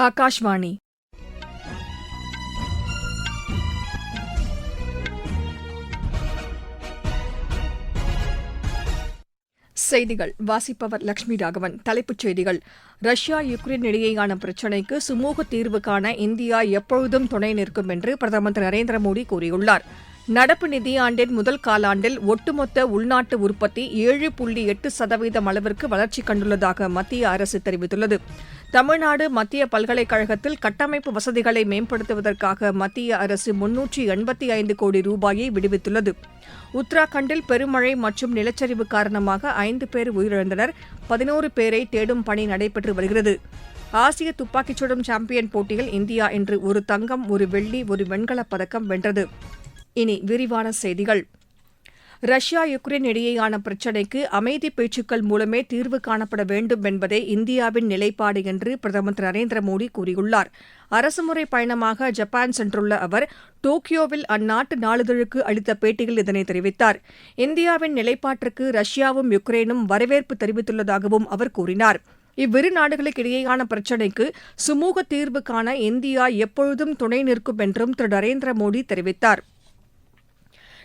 ஆகாஷ்வாணி செய்திகள். வாசிப்பவர் லட்சுமி ராகவன். தலைப்புச் செய்திகள். ரஷ்யா யுக்ரைன் இடையேயான பிரச்சினைக்கு சுமூக தீர்வு காண இந்தியா எப்பொழுதும் துணை நிற்கும் என்று பிரதமர் திரு நரேந்திர மோடி கூறியுள்ளார். நடப்பு நிதியாண்டின் முதல் காலாண்டில் ஒட்டுமொத்த உள்நாட்டு உற்பத்தி ஏழு புள்ளி எட்டு சதவீதம் அளவிற்கு வளர்ச்சி கண்டுள்ளதாக மத்திய அரசு தெரிவித்துள்ளது. தமிழ்நாடு மத்திய பல்கலைக்கழகத்தில் கட்டமைப்பு வசதிகளை மேம்படுத்துவதற்காக மத்திய அரசு முன்னூற்றி எண்பத்தி ஐந்து கோடி ரூபாயை விடுவித்துள்ளது. உத்தராகண்டில் பெருமழை மற்றும் நிலச்சரிவு காரணமாக ஐந்து பேர் உயிரிழந்தனர். பதினோரு பேரை தேடும் பணி நடைபெற்று வருகிறது. ஆசிய துப்பாக்கிச்சுடும் சாம்பியன் போட்டியில் இந்தியா இன்று ஒரு தங்கம் ஒரு வெள்ளி ஒரு வெண்கலப் பதக்கம் வென்றது. இனி விரிவான செய்திகள். ரஷ்யா யுக்ரைன் இடையேயான பிரச்சினைக்கு அமைதி பேச்சுக்கள் மூலமே தீர்வு காணப்பட வேண்டும் என்பதே இந்தியாவின் நிலைப்பாடு என்று பிரதமர் திரு நரேந்திர மோடி கூறியுள்ளார். அரசுமுறை பயணமாக ஜப்பான் சென்றுள்ள அவர் டோக்கியோவில் அந்நாட்டு நாளிதழுக்கு அளித்த பேட்டியில் இதனை தெரிவித்தார். இந்தியாவின் நிலைப்பாட்டிற்கு ரஷ்யாவும் யுக்ரைனும் வரவேற்பு தெரிவித்துள்ளதாகவும் அவர் கூறினார். இவ்விரு நாடுகளுக்கு இடையேயான பிரச்சினைக்கு சுமூக தீர்வு காண இந்தியா எப்பொழுதும் துணை நிற்கும் என்றும் திரு நரேந்திர மோடி தெரிவித்தார்.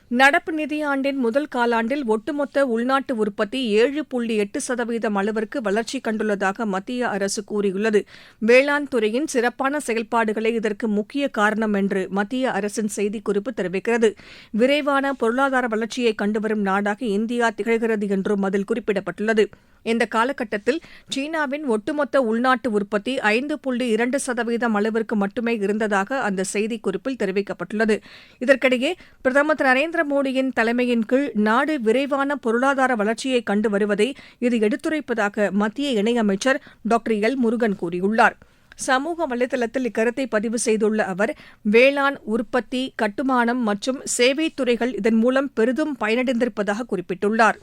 நடப்பு நிதியாண்டின் முதல் காலாண்டில் ஒட்டுமொத்த உள்நாட்டு உற்பத்தி ஏழு புள்ளி எட்டு சதவீதம் அளவிற்கு வளர்ச்சி கண்டுள்ளதாக மத்திய அரசு கூறியுள்ளது. வேளாண் துறையின் சிறப்பான செயல்பாடுகளே இதற்கு முக்கிய காரணம் என்று மத்திய அரசின் செய்திக்குறிப்பு தெரிவிக்கிறது. விரைவான பொருளாதார வளர்ச்சியை கண்டுவரும் நாடாக இந்தியா திகழ்கிறது என்றும் அதில் குறிப்பிடப்பட்டுள்ளது. இந்த காலகட்டத்தில் சீனாவின் ஒட்டுமொத்த உள்நாட்டு உற்பத்தி ஐந்து புள்ளி இரண்டு சதவீதம் அளவிற்கு மட்டுமே இருந்ததாக அந்த செய்திக்குறிப்பில் தெரிவிக்கப்பட்டுள்ளது. இதற்கிடையே பிரதமர் திரு நரேந்திர மோடியின் தலைமையின் கீழ் நாடு விரைவான பொருளாதார வளர்ச்சியை கண்டு வருவதை இது எடுத்துரைப்பதாக மத்திய இணையமைச்சர் டாக்டர் எல் முருகன் கூறியுள்ளார். சமூக வலைதளத்தில் இக்கருத்தை பதிவு செய்துள்ள அவர் வேளாண் உற்பத்தி கட்டுமானம் மற்றும் சேவைத் துறைகள் இதன் மூலம் பெரிதும் பயனடைந்திருப்பதாக குறிப்பிட்டுள்ளார்.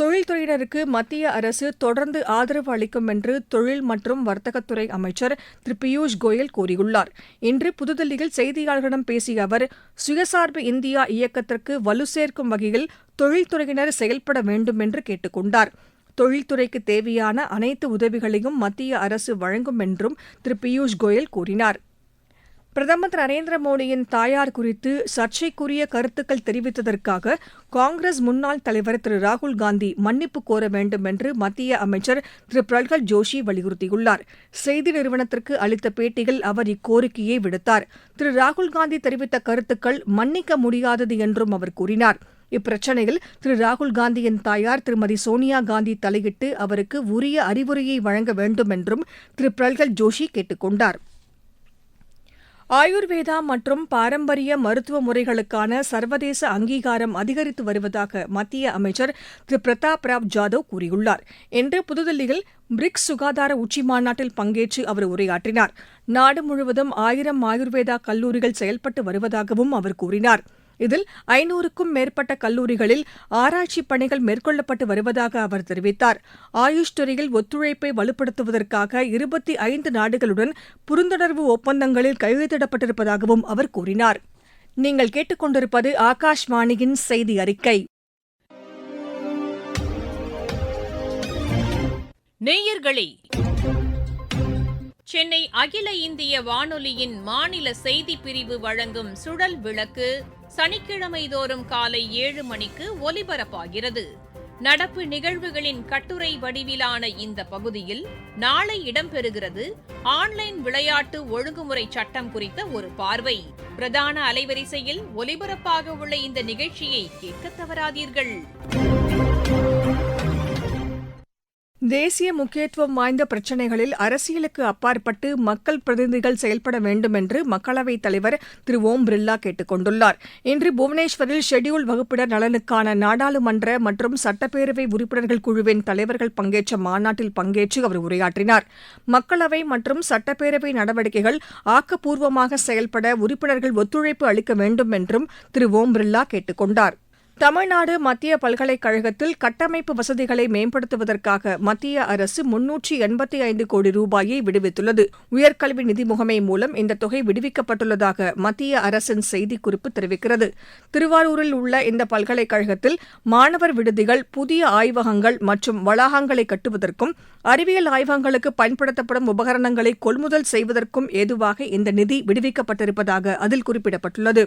தொழில்துறையினருக்கு மத்திய அரசு தொடர்ந்து ஆதரவு அளிக்கும் என்று தொழில் மற்றும் வர்த்தகத்துறை அமைச்சர் திரு பியூஷ் கோயல் கூறியுள்ளார். இன்று புதுதில்லியில் செய்தியாளர்களிடம் பேசிய அவர் சுயசார்பு இந்தியா இயக்கத்திற்கு வலு சேர்க்கும் வகையில் தொழில்துறையினர் செயல்பட வேண்டும் என்று கேட்டுக் கொண்டார். தொழில்துறைக்கு தேவையான அனைத்து உதவிகளையும் மத்திய அரசு வழங்கும் என்றும் திரு பியூஷ் கோயல் கூறினார். பிரதமர் திரு நரேந்திர மோடியின் தாயார் குறித்து சர்ச்சைக்குரிய கருத்துக்கள் தெரிவித்ததற்காக காங்கிரஸ் முன்னாள் தலைவர் திரு ராகுல் காந்தி மன்னிப்பு கோர வேண்டும் என்று மத்திய அமைச்சர் திரு பிரல்ஹத் ஜோஷி வலியுறுத்தியுள்ளார். செய்தி நிறுவனத்திற்கு அளித்த பேட்டியில் அவர் இக்கோரிக்கையை விடுத்தார். திரு ராகுல் காந்தி தெரிவித்த கருத்துக்கள் மன்னிக்க முடியாதது என்றும் அவர் கூறினார். இப்பிரச்சினையில் திரு ராகுல் காந்தியின் தாயார் திருமதி சோனியா காந்தி தலையிட்டு அவருக்கு உரிய அறிவுரையை வழங்க வேண்டும் என்றும் திரு பிரல்கல் ஜோஷி கேட்டுக் கொண்டாா் ஆயுர்வேதா மற்றும் பாரம்பரிய மருத்துவ முறைகளுக்கான சர்வதேச அங்கீகாரம் அதிகரித்து வருவதாக மத்திய அமைச்சர் திரு. பிரதாப் ராவ் ஜாதவ் கூறியுள்ளார். இன்று புதுதில்லியில் பிரிக்ஸ் சுகாதார உச்சிமாநாட்டில் பங்கேற்று அவர் உரையாற்றினார். நாடு முழுவதும் ஆயிரம் ஆயுர்வேதா கல்லூரிகள் செயல்பட்டு வருவதாகவும் அவர் கூறினார். இதில் ஐநூறுக்கும் மேற்பட்ட கல்லூரிகளில் ஆராய்ச்சி பணிகள் மேற்கொள்ளப்பட்டு வருவதாக அவர் தெரிவித்தார். ஆயுஷ் துறையில் ஒத்துழைப்பை வலுப்படுத்துவதற்காக இருபத்தி ஐந்து நாடுகளுடன் புரிந்துணர்வு ஒப்பந்தங்களில் கையெழுத்திடப்பட்டிருப்பதாகவும் அவர் கூறினார். நீங்கள் கேட்டுக்கொண்டிருப்பது ஆகாஷ்வாணியின் செய்தி அறிக்கை. நேயர்களே சென்னை அகில இந்திய வானொலியின் மாநில செய்திப் பிரிவு வழங்கும் சுழல் விளக்கு சனிக்கிழமை தோறும் காலை ஏழு மணிக்கு ஒலிபரப்பாகிறது. நடப்பு நிகழ்வுகளின் கட்டுரை வடிவிலான இந்த பகுதியில் நாளை இடம்பெறுகிறது ஆன்லைன் விளையாட்டு ஒழுங்குமுறை சட்டம் குறித்த ஒரு பார்வை. பிரதான அலைவரிசையில் ஒலிபரப்பாக உள்ள இந்த நிகழ்ச்சியை கேட்க தவறாதீர்கள். தேசிய முக்கியத்துவம் வாய்ந்த பிரச்சினைகளில் அரசியலுக்கு அப்பாற்பட்டு மக்கள் பிரதிநிதிகள் செயல்பட வேண்டும் என்று மக்களவைத் தலைவர் திரு ஓம் பிர்லா கேட்டுக் கொண்டுள்ளார். இன்று புவனேஸ்வரில் ஷெட்யூல்ட் வகுப்பினர் நலனுக்கான நாடாளுமன்ற மற்றும் சட்டப்பேரவை உறுப்பினர்கள் குழுவின் தலைவர்கள் பங்கேற்ற மாநாட்டில் பங்கேற்று அவர் உரையாற்றினார். மக்களவை மற்றும் சட்டப்பேரவை நடவடிக்கைகள் ஆக்கப்பூர்வமாக செயல்பட உறுப்பினர்கள் ஒத்துழைப்பு அளிக்க வேண்டும் என்றும் திரு ஓம் பிர்லா கேட்டுக் கொண்டாா் தமிழ்நாடு மத்திய பல்கலைக்கழகத்தில் கட்டமைப்பு வசதிகளை மேம்படுத்துவதற்காக மத்திய அரசு முன்னூற்றி எண்பத்தி ஐந்து கோடி ரூபாயை விடுவித்துள்ளது. உயர்கல்வி நிதி முகமை மூலம் இந்த தொகை விடுவிக்கப்பட்டுள்ளதாக மத்திய அரசின் செய்திக்குறிப்பு தெரிவிக்கிறது. திருவாரூரில் உள்ள இந்த பல்கலைக்கழகத்தில் மாணவர் விடுதிகள் புதிய ஆய்வகங்கள் மற்றும் வளாகங்களை கட்டுவதற்கும் அறிவியல் ஆய்வகங்களுக்கு பயன்படுத்தப்படும் உபகரணங்களை கொள்முதல் செய்வதற்கும் ஏதுவாக இந்த நிதி விடுவிக்கப்பட்டிருப்பதாக அதில் குறிப்பிடப்பட்டுள்ளது.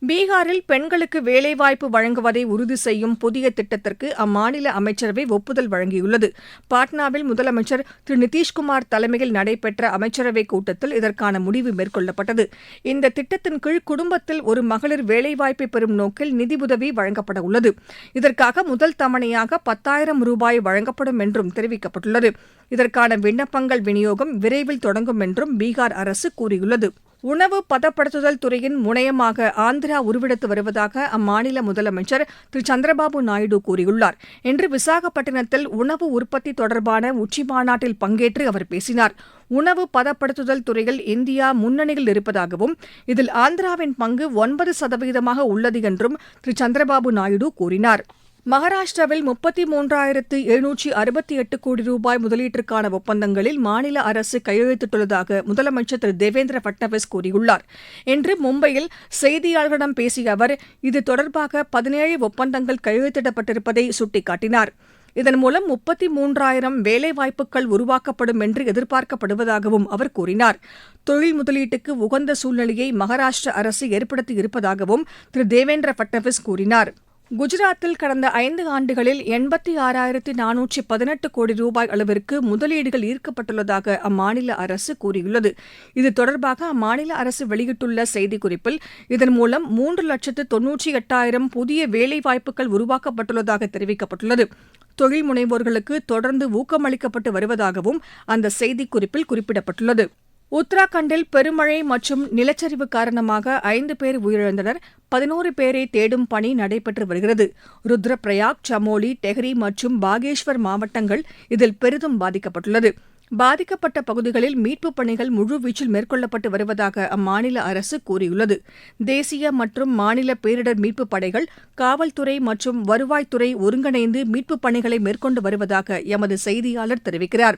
பீகாரில் பெண்களுக்கு வேலைவாய்ப்பு வழங்குவதை உறுதி செய்யும் புதிய திட்டத்திற்கு அம்மாநில அமைச்சரவை ஒப்புதல் வழங்கியுள்ளது. பாட்னாவில் முதலமைச்சர் திரு நிதிஷ்குமார் தலைமையில் நடைபெற்ற அமைச்சரவைக் கூட்டத்தில் இதற்கான முடிவு மேற்கொள்ளப்பட்டது. இந்த திட்டத்தின் கீழ் குடும்பத்தில் ஒரு மகளிர் வேலைவாய்ப்பை பெறும் நோக்கில் நிதியுதவி வழங்கப்பட உள்ளது. இதற்காக முதல் தவணையாக பத்தாயிரம் ரூபாய் வழங்கப்படும் என்றும் தெரிவிக்கப்பட்டுள்ளது. இதற்கான விண்ணப்பங்கள் விநியோகம் விரைவில் தொடங்கும் என்றும் பீகார் அரசு கூறியுள்ளது. உணவு பதப்படுத்துதல் துறையின் முனையமாக ஆந்திரா உருவெடுத்து வருவதாக அம்மாநில முதலமைச்சர் திரு. சந்திரபாபு நாயுடு கூறியுள்ளார். இன்று விசாகப்பட்டினத்தில் உணவு உற்பத்தி தொடர்பான உச்சிமாநாட்டில் பங்கேற்று அவர் பேசினார். உணவு பதப்படுத்துதல் துறையில் இந்தியா முன்னணியில் இருப்பதாகவும் இதில் ஆந்திராவின் பங்கு ஒன்பது சதவீதமாக உள்ளது என்றும் திரு. சந்திரபாபு நாயுடு கூறினார். மகாராஷ்டிராவில் முப்பத்தி மூன்றாயிரத்து எழுநூற்றி அறுபத்தி எட்டு கோடி ரூபாய் முதலீட்டிற்கான ஒப்பந்தங்களில் மாநில அரசு கையெழுத்திட்டுள்ளதாக முதலமைச்சர் திரு தேவேந்திர பட்னவிஸ் கூறியுள்ளார். இன்று மும்பையில் செய்தியாளர்களிடம் பேசிய அவர் இது தொடர்பாக பதினேழு ஒப்பந்தங்கள் கையெழுத்திடப்பட்டிருப்பதை சுட்டிக்காட்டினார். இதன் மூலம் முப்பத்தி மூன்றாயிரம் வேலைவாய்ப்புகள் உருவாக்கப்படும் என்று எதிர்பார்க்கப்படுவதாகவும் அவர் கூறினார். தொழில் முதலீட்டுக்கு உகந்த சூழ்நிலையை மகாராஷ்டிர அரசு ஏற்படுத்தியிருப்பதாகவும் திரு தேவேந்திர பட்னவிஸ் கூறினார். குஜராத்தில் கடந்த ஐந்து ஆண்டுகளில் எண்பத்தி ஆறாயிரத்தி நானூற்றி பதினெட்டு கோடி ரூபாய் அளவிற்கு முதலீடுகள் ஈர்க்கப்பட்டுள்ளதாக அம்மாநில அரசு கூறியுள்ளது. இது தொடர்பாக அம்மாநில அரசு வெளியிட்டுள்ள செய்திக்குறிப்பில் இதன் மூலம் மூன்று லட்சத்து தொன்னூற்றி எட்டாயிரம் புதிய வேலைவாய்ப்புகள் உருவாக்கப்பட்டுள்ளதாக தெரிவிக்கப்பட்டுள்ளது. தொழில் முனைவோர்களுக்கு தொடர்ந்து ஊக்கமளிக்கப்பட்டு வருவதாகவும் அந்த செய்திக்குறிப்பில் குறிப்பிடப்பட்டுள்ளது. உத்தராகண்டில் பெருமழை மற்றும் நிலச்சரிவு காரணமாக ஐந்து பேர் உயிரிழந்தனர். பதினோரு பேரை தேடும் பணி நடைபெற்று வருகிறது. ருத்ரபிரயாக் சமோலி டெஹ்ரி மற்றும் பாகேஷ்வர் மாவட்டங்கள் இதில் பெரிதும் பாதிக்கப்பட்டுள்ளது. பாதிக்கப்பட்ட பகுதிகளில் மீட்புப் பணிகள் முழுவீச்சில் மேற்கொள்ளப்பட்டு வருவதாக அம்மாநில அரசு கூறியுள்ளது. தேசிய மற்றும் மாநில பேரிடர் மீட்புப் படைகள் காவல்துறை மற்றும் வருவாய்த்துறை ஒருங்கிணைந்து மீட்புப் பணிகளை மேற்கொண்டு வருவதாக எமது செய்தியாளர் தெரிவிக்கிறார்.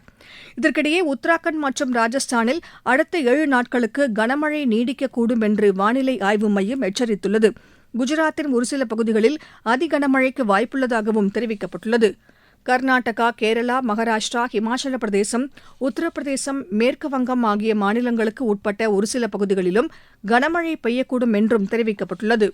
இதற்கிடையே உத்தராகண்ட் மற்றும் ராஜஸ்தானில் அடுத்த ஏழு நாட்களுக்கு கனமழை நீடிக்கக்கூடும் என்று வானிலை ஆய்வு மையம் எச்சரித்துள்ளது. குஜராத்தின் ஒரு சில பகுதிகளில் அதிகனமழைக்கு வாய்ப்புள்ளதாகவும் தெரிவிக்கப்பட்டுள்ளது. கர்நாடகா கேரளா மகாராஷ்டிரா ஹிமாச்சல பிரதேசம் உத்தரப்பிரதேசம் மேற்குவங்கம் ஆகிய மாநிலங்களுக்கு உட்பட்ட ஒரு சில பகுதிகளிலும் கனமழை பெய்யக்கூடும் என்றும் தெரிவிக்கப்பட்டுள்ளது.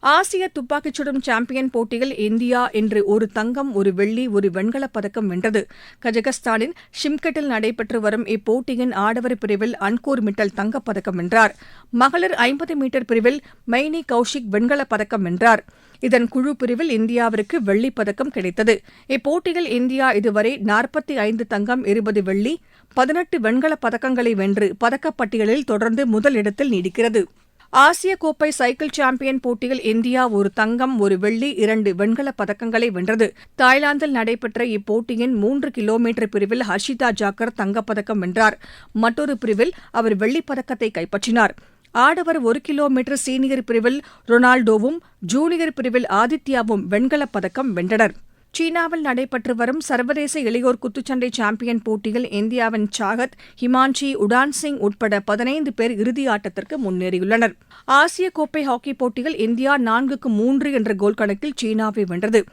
ஆசிய துப்பாக்கிச் சுடும் சாம்பியன் போட்டியில் இந்தியா இன்று ஒரு தங்கம் ஒரு வெள்ளி ஒரு வெண்கலப் பதக்கம் வென்றது. கஜகஸ்தானின் ஷிம்கெட்டில் நடைபெற்று வரும் இப்போட்டியின் ஆடவர் பிரிவில் அன்கூர் மிட்டல் தங்கப்பதக்கம் வென்றார். மகளிர் ஐம்பது மீட்டர் பிரிவில் மெய்னி கௌஷிக் வெண்கலப் பதக்கம் வென்றார். இதன் குழு பிரிவில் இந்தியாவிற்கு வெள்ளிப் பதக்கம் கிடைத்தது. இப்போட்டியில் இந்தியா இதுவரை நாற்பத்தி ஐந்து தங்கம் இருபது வெள்ளி பதினெட்டு வெண்கலப் பதக்கங்களை வென்று பதக்கப்பட்டியலில் தொடர்ந்து முதலிடத்தில் நீடிக்கிறது. ஆசிய கோப்பை சைக்கிள் சாம்பியன் போட்டியில் இந்தியா ஒரு தங்கம் ஒரு வெள்ளி இரண்டு வெண்கலப் பதக்கங்களை வென்றது. தாய்லாந்தில் நடைபெற்ற இப்போட்டியின் மூன்று கிலோமீட்டர் பிரிவில் ஹர்ஷிதா ஜாக்கர் தங்கப்பதக்கம் வென்றார். மற்றொரு பிரிவில் அவர் வெள்ளிப் பதக்கத்தை கைப்பற்றினார். ஆடவர் ஒரு கிலோமீட்டர் சீனியர் பிரிவில் ரொனால்டோவும் ஜூனியர் பிரிவில் ஆதித்யாவும் வெண்கலப் பதக்கம் வென்றனர். சீனாவில் நடைபெற்று வரும் சர்வதேச இளையோர் குத்துச்சண்டை சாம்பியன் போட்டியில் இந்தியாவின் சாகத் ஹிமான்ஷி உடான் சிங் உட்பட பதினைந்து பேர் இறுதி ஆட்டத்திற்கு முன்னேறியுள்ளனர். ஆசிய கோப்பை ஹாக்கி போட்டியில் இந்தியா நான்குக்கு மூன்று என்ற கோல் கணக்கில் சீனாவை வென்றது.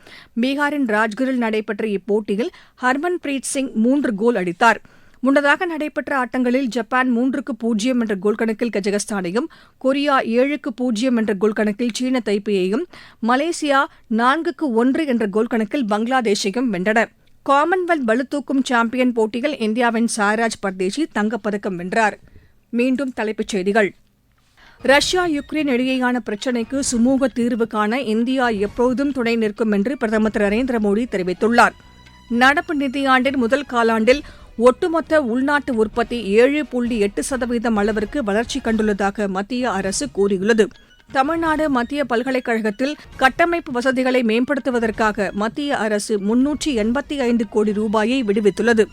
பீகாரின் ராஜ்கிரில் நடைபெற்ற இப்போட்டியில் ஹர்மன் பிரீத் சிங் மூன்று கோல் அடித்தாா் முன்னதாக நடைபெற்ற ஆட்டங்களில் ஜப்பான் மூன்றுக்கு பூஜ்ஜியம் என்ற கோல் கணக்கில் கஜகஸ்தானையும் கொரியா ஏழுக்கு பூஜ்ஜியம் என்ற கோல் கணக்கில் சீன தைப்பேயையும் மலேசியா நான்குக்கு ஒன்று என்ற கோல் கணக்கில் பங்களாதேஷையும் வென்றன. காமன்வெல்த் பளுதூக்கும் சாம்பியன் போட்டியில் இந்தியாவின் சாய்ராஜ் பர்தேசி தங்கப்பதக்கம் வென்றார். மீண்டும் தலைப்புச் செய்திகள். ரஷ்யா யுக்ரைன் இடையேயான பிரச்சினைக்கு சுமூக தீர்வு காண இந்தியா எப்போதும் துணை நிற்கும் என்று பிரதமர் திரு நரேந்திர மோடி தெரிவித்துள்ளார். நடப்பு நிதியாண்டின் முதல் காலாண்டில் ஒட்டுமொத்த உள்நாட்டு உற்பத்தி ஏழு புள்ளி எட்டு சதவீதம் அளவிற்கு வளர்ச்சி கண்டுள்ளதாக மத்திய அரசு கூறியுள்ளது. தமிழ்நாடு மத்திய பல்கலைக்கழகத்தில் கட்டமைப்பு வசதிகளை மேம்படுத்துவதற்காக மத்திய அரசு முன்னூற்றி எண்பத்தி ஐந்து கோடி ரூபாயை விடுவித்துள்ளது.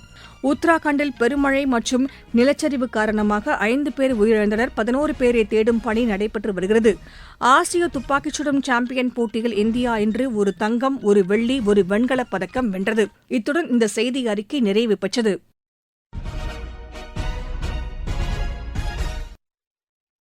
உத்தராகண்டில் பெருமழை மற்றும் நிலச்சரிவு காரணமாக ஐந்து பேர் உயிரிழந்தனர் பதினோரு பேரை தேடும் பணி நடைபெற்று வருகிறது. ஆசிய துப்பாக்கிச் சுடும் சாம்பியன் போட்டியில் இந்தியா இன்று ஒரு தங்கம் ஒரு வெள்ளி ஒரு வெண்கலப் பதக்கம் வென்றது. இத்துடன் இந்த செய்தி அறிக்கை நிறைவு பெற்றது.